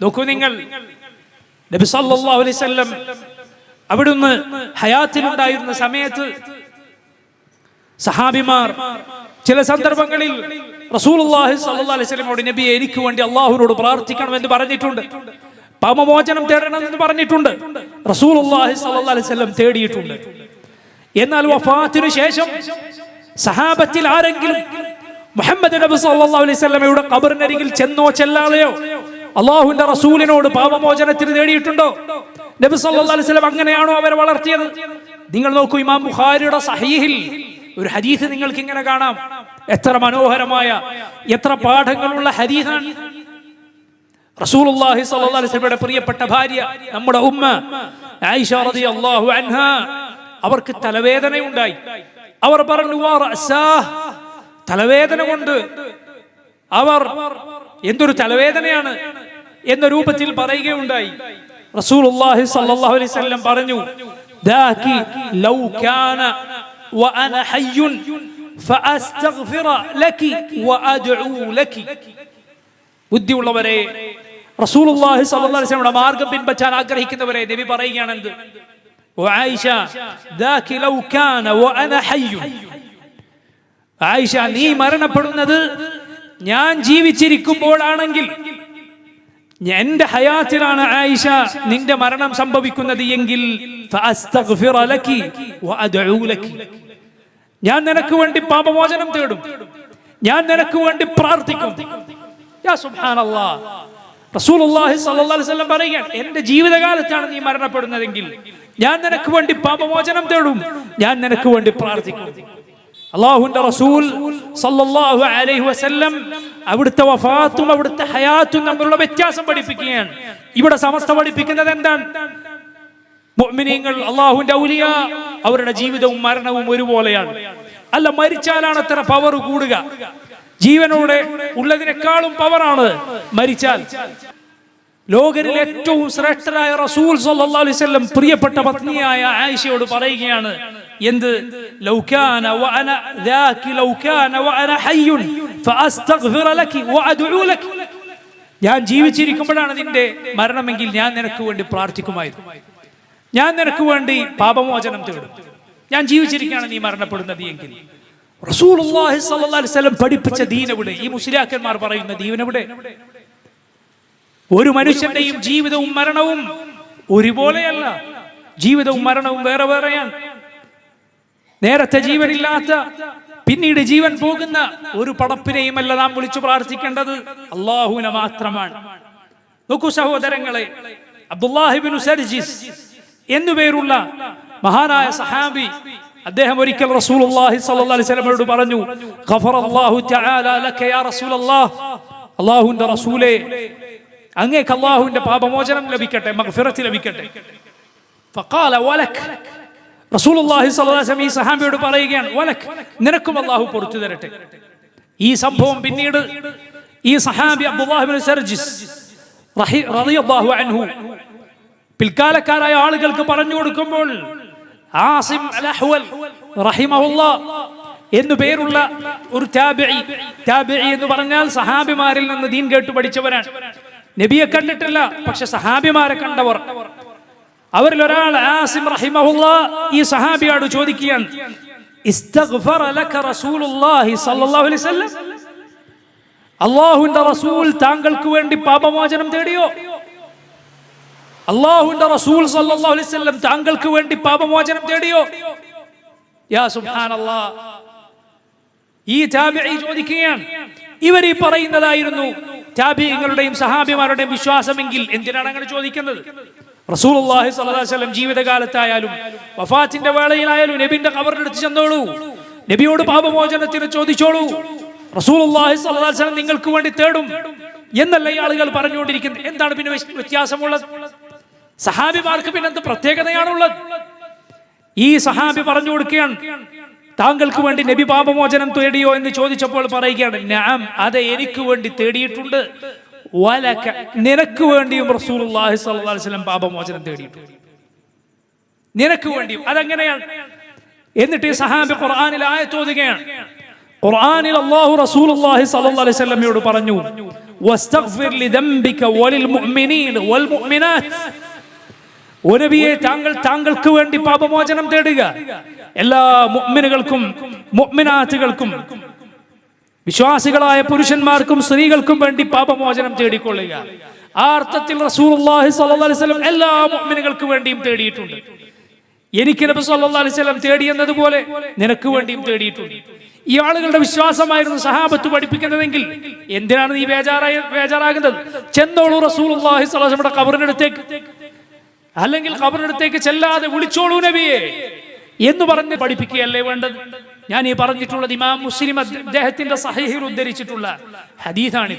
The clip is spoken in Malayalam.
നോക്കൂ നിങ്ങൾ. നബി സല്ലല്ലാഹു അലൈഹി വസല്ലം അവിടുന്ന് ഹയാത്തിലുണ്ടായിരുന്ന സമയത്ത് സഹാബിമാർ ചില സന്ദർഭങ്ങളിൽ റസൂലുള്ളാഹി സ്വല്ലല്ലാഹു അലൈഹി നബിയെ എനിക്ക് വേണ്ടി അള്ളാഹുവിനോട് പ്രാർത്ഥിക്കണമെന്ന് പറഞ്ഞിട്ടുണ്ട്. പാപമോചനം തേടണമെന്ന് പറഞ്ഞിട്ടുണ്ട്. റസൂലുള്ളാഹി സ്വല്ലല്ലാഹു അലൈഹി വസല്ലം തേടിയിട്ടുണ്ട്. എന്നാൽ വഫാത്തിനു ശേഷം സഹാബത്തിൽ ആരെങ്കിലും മുഹമ്മദ് നബി സല്ലല്ലാഹു അലൈഹി വസല്ലമയുടെ ഖബറിനരികിൽ ചെന്നോ ചെല്ലാതെയോ അള്ളാഹുവിന്റെ റസൂലിനോട് പാപമോചനത്തിന് നേടിയിട്ടുണ്ടോ? നബി സല്ലല്ലാഹു അലൈഹി വസല്ലം അങ്ങനെയാണോ അവരെ വളർത്തിയത്? നിങ്ങൾ നോക്കൂ ഇമാം ബുഖാരിയുടെ സഹീഹിൽ ഒരു ഹദീസ് നിങ്ങൾക്ക് ഇങ്ങനെ കാണാം. എത്ര മനോഹരമായ എത്ര പാഠങ്ങളുള്ള ഹദീസാണ്. റസൂലുള്ളാഹി സ്വല്ലല്ലാഹു അലൈഹി പ്രിയപ്പെട്ട ഭാര്യ നമ്മുടെ ഉമ്മ ആയിഷ റളിയല്ലാഹു അൻഹ അവർക്ക് തലവേദനയുണ്ടായി. അവർ പറഞ്ഞു. തലവേദന കൊണ്ട്. അവർ എന്തൊരു തലവേദനയാണ്. എന്ന രൂപത്തിൽ പറയുകയുണ്ടായി. റസൂലുള്ളാഹി സ്വല്ലല്ലാഹു അലൈഹി വസല്ലം പറഞ്ഞു ദാകി ലൗ കാന വഅന ഹയ്യുൻ ഫഅസ്തഗ്ഫിറ ലക്കി വഅദ്ഉ ലക്കി ബുദ്ധിയുള്ളവരെ റസൂലുള്ളാഹി സ്വല്ലല്ലാഹു അലൈഹി വസല്ലം മാർഗം പിൻപറ്റാൻ ആഗ്രഹിക്കുന്നവരെ നബി പറയുകയാണ് എന്ത് ആയിഷ ദാക്കി ലൗ കാന വഅന ഹയ്യുൻ. ആയിഷ നീ മരണപ്പെടുന്നത് ഞാൻ ജീവിച്ചിരിക്കുമ്പോഴാണെങ്കിൽ എന്റെ ഹയാത്തിലാണ് ആയിഷ നിന്റെ മരണം സംഭവിക്കുന്നത് എങ്കിൽ ഞാൻ നിനക്ക് വേണ്ടി പാപമോചനം തേടും. ഞാൻ നിനക്ക് വേണ്ടി പ്രാർത്ഥിക്കും. പറയുകയാണ് എന്റെ ജീവിതകാലത്താണ് നീ മരണപ്പെടുന്നതെങ്കിൽ ഞാൻ നിനക്ക് വേണ്ടി പാപമോചനം തേടും. ഞാൻ നിനക്ക് വേണ്ടി പ്രാർത്ഥിക്കും. അള്ളാഹുവിന്റെ റസൂൽ സല്ലല്ലാഹു അലൈഹി വസല്ലം അവിടുത്തെ വഫാത്തും അവിടുത്തെ ഹയാത്തും തമ്മിലുള്ള വ്യത്യാസം പഠിപ്പിക്കുകയാണ്. ഇവിടെ സമസ്ത പഠിപ്പിക്കുന്നത് എന്താണ്? മുഅ്മിനീങ്ങൾ അള്ളാഹുവിന്റെ ഔലിയ അവരുടെ ജീവിതവും മരണവും ഒരുപോലെയാണ്. അല്ല മരിച്ചാലാണ് അത്ര പവർ കൂടുക. ജീവനോടെ ഉള്ളതിനേക്കാളും പവറാണ് മരിച്ചാൽ. ലോകരിൽ ഏറ്റവും ശ്രേഷ്ഠരായ റസൂൽ സല്ലല്ലാഹു അലൈഹി വസല്ലം പ്രിയപ്പെട്ട പത്നിയായ ആയിഷയോട് പറയുകയാണ് എന്ത്? ലൗകാന ലൗകാന ഞാൻ ജീവിച്ചിരിക്കുമ്പോഴാണ് നിന്റെ മരണമെങ്കിൽ ഞാൻ നിനക്ക് വേണ്ടി പ്രാർത്ഥിക്കുമായിരുന്നു. ഞാൻ നിനക്ക് വേണ്ടി പാപമോചനം തേടും. ഞാൻ ജീവിച്ചിരിക്കുകയാണ് നീ മരണപ്പെടുന്നത് എങ്കിൽ. റസൂലുള്ളാഹി സ്വല്ലല്ലാഹി അലൈഹി വസല്ലം പഠിപ്പിച്ച ദീനവിടെ ഈ മുസ്ലിയാക്കന്മാർ പറയുന്ന ദീനവിടെ ഒരു മനുഷ്യന്റെയും ജീവിതവും മരണവും ഒരുപോലെയല്ല. ജീവിതവും മരണവും വേറെ വേറെയാണ്. നേരത്തെ ജീവനില്ലാത്ത പിന്നീട് ജീവൻ പോകുന്ന ഒരു പടപ്പിനെയും അല്ല നാം വിളിച്ചു പ്രാർത്ഥിക്കേണ്ടത്. അള്ളാഹുവിനെ മാത്രമാണ്. നോക്കൂ സഹോദരങ്ങളെ അബ്ദുല്ലാഹിബിൻ സർജിസ് എന്നുപേരുള്ള മഹാനായ സഹാബി അദ്ദേഹം ഒരിക്കൽ റസൂലുള്ളാഹി അള്ളാഹിമയോട് പറഞ്ഞു അള്ളാഹുന്റെ റസൂലെ അങ്ങേക്ക് അള്ളാഹുവിന്റെ പാപമോചനം ലഭിക്കട്ടെ ലഭിക്കട്ടെ. സ്വല്ലല്ലാഹു അലൈഹി വസല്ലം ഈ സഹാബിയോട് പറയുകയാണ് വലക് നിനക്കും അള്ളാഹു പൊറത്തു തരട്ടെ. ഈ സംഭവം പിന്നീട് ഈ സഹാബി അബ്ദുല്ലാഹിബ്നു സർജിസ് അൻഹു പിൽക്കാലക്കാരായ ആളുകൾക്ക് പറഞ്ഞു കൊടുക്കുമ്പോൾ ആസിം റഹിമഹുല്ലാ എന്നു പേരുള്ള ഒരു താബിഈ താബിഈ എന്ന് പറഞ്ഞാൽ സഹാബിമാരിൽ നിന്ന് ദീൻ കേട്ടു പഠിച്ചവരാണ്. നബിയെ കണ്ടിട്ടില്ല പക്ഷെ സഹാബിമാരെ കണ്ടവർ അവരിൽ ഒരാൾ ആസിം റഹിമഹുള്ള ഈ സഹാബിയോട് ചോദിക്കുകയാണ് അള്ളാഹുവിന്റെ റസൂൽ താങ്കൾക്ക് വേണ്ടി പാപമോചനം തേടിയോ? അള്ളാഹുവിന്റെ റസൂൽ സല്ലല്ലാഹു അലൈഹി വസല്ലം താങ്കൾക്ക് വേണ്ടി പാപമോചനം തേടിയോ? യാ സുബ്ഹാനല്ലാ. ഈ താബിഈ ചോദിക്കുകയാണ് ഇവർ ഈ പറയുന്നതായിരുന്നു താബിഈങ്ങളുടെയും സഹാബിമാരുടെയും വിശ്വാസമെങ്കിൽ എന്തിനാണ് അങ്ങനെ ചോദിക്കുന്നത്? റസൂലുള്ളാഹി അള്ളാഹി വസല്ലം ജീവിതകാലത്തായാലും വഫാത്തിന്റെ വേളയിലായാലും നബിന്റെ കബറിനടുത്ത് ചെന്നോളൂ. നബിയോട് പാപമോചനത്തിന് ചോദിച്ചോളൂ. റസൂൽ അള്ളാഹി വസല്ലം നിങ്ങൾക്ക് വേണ്ടി തേടും എന്നല്ല ഈ ആളുകൾ പറഞ്ഞുകൊണ്ടിരിക്കുന്നത്. എന്താണ് പിന്നെ വ്യത്യ- വ്യത്യാസമുള്ളത്? സഹാബിമാർക്ക് പിന്നെ എന്ത് പ്രത്യേകതയാണുള്ളത്? ഈ സഹാബി പറഞ്ഞു കൊടുക്കുകയാണ് താങ്കൾക്ക് വേണ്ടി നബി പാപമോചനം തേടിയോ എന്ന് ചോദിച്ചപ്പോൾ പറയുകയാണ് ഞാൻ അതെ എനിക്ക് വേണ്ടി തേടിയിട്ടുണ്ട്. വലക്ക നിനക്ക് വേണ്ടിയും റസൂൽ അള്ളാഹി സ്വലം പാപമോചനം തേടിയിട്ടുണ്ട് നിനക്ക് വേണ്ടിയും. അതെങ്ങനെയാണ് എന്നിട്ട് ഈ സഹാബി ഖുർആാനിൽ ആയ ചോദിക്കുകയാണ് ഖുർആനിൽ അല്ലാഹു റസൂൽ അള്ളാഹി സല്ലല്ലാഹു അലൈഹി വസല്ലമയോട് പറഞ്ഞു വസ്തഗ്ഫിർ ലിദംബിക വലിൽ മുഅ്മിനീൻ വൽ മുഅ്മിനാത്ത്. ഓ നബിയെ താങ്കൾ താങ്കൾക്ക് വേണ്ടി പാപമോചനം തേടുക. എല്ലാ മുഅ്മിനുകൾക്കും മുഅ്മിനാത്തുകൾക്കും വിശ്വാസികളായ പുരുഷന്മാർക്കും സ്ത്രീകൾക്കും വേണ്ടി പാപമോചനം തേടിക്കൊള്ളുക. ആ അർത്ഥത്തിൽ അലൈഹി വസല്ലം എല്ലാ മുഅ്മിനുകൾക്കും വേണ്ടിയും തേടിയിട്ടുണ്ട്. എനിക്ക് നബി സല്ലല്ലാഹു അലൈഹി വസല്ലം തേടിയെന്നതുപോലെ നിനക്ക് വേണ്ടിയും തേടിയിട്ടുണ്ട്. ഈ ആളുകളുടെ വിശ്വാസമായിരുന്നു സഹാബത്ത് പഠിപ്പിക്കുന്നതെങ്കിൽ എന്തിനാണ് നീ ബേജാറായി ബേജാറാകുന്നത്? ചെന്നോളൂ അലൈഹി വസല്ലം കബറിനടുത്തേക്ക് അല്ലെങ്കിൽ കബറിനടുത്തേക്ക് ചെല്ലാതെ വിളിച്ചോളൂ നബിയെ എന്ന് പറഞ്ഞ് പഠിപ്പിക്കുകയല്ലേ വേണ്ടത്? ഞാൻ ഈ പറഞ്ഞിട്ടുള്ളത് ഇമാം മുസ്ലിം അദ്ദേഹത്തിന്റെ സഹീഹിൽ ഉദ്ധരിച്ചിട്ടുള്ള ഹദീഥാണ്